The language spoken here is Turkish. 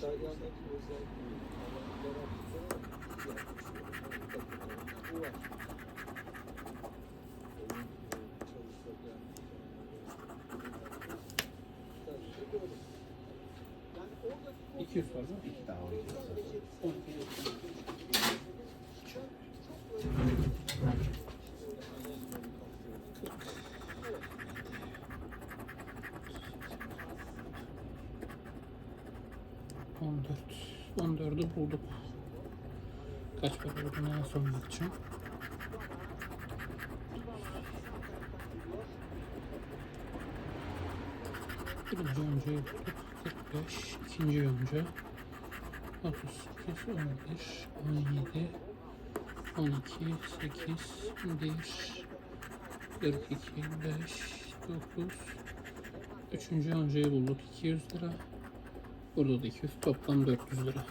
200 var mı? İki daha var. 12. On dört. On dördü bulduk. Kaç para olduğunu en son bakacağım. Birinci yoncayı bulduk. 45. ikinci yonca. 38, 11, 17, 12, 8, 1, 42, 5, 9. Üçüncü yoncayı bulduk. 200 lira. Burada da 200. Toplam 400 lira.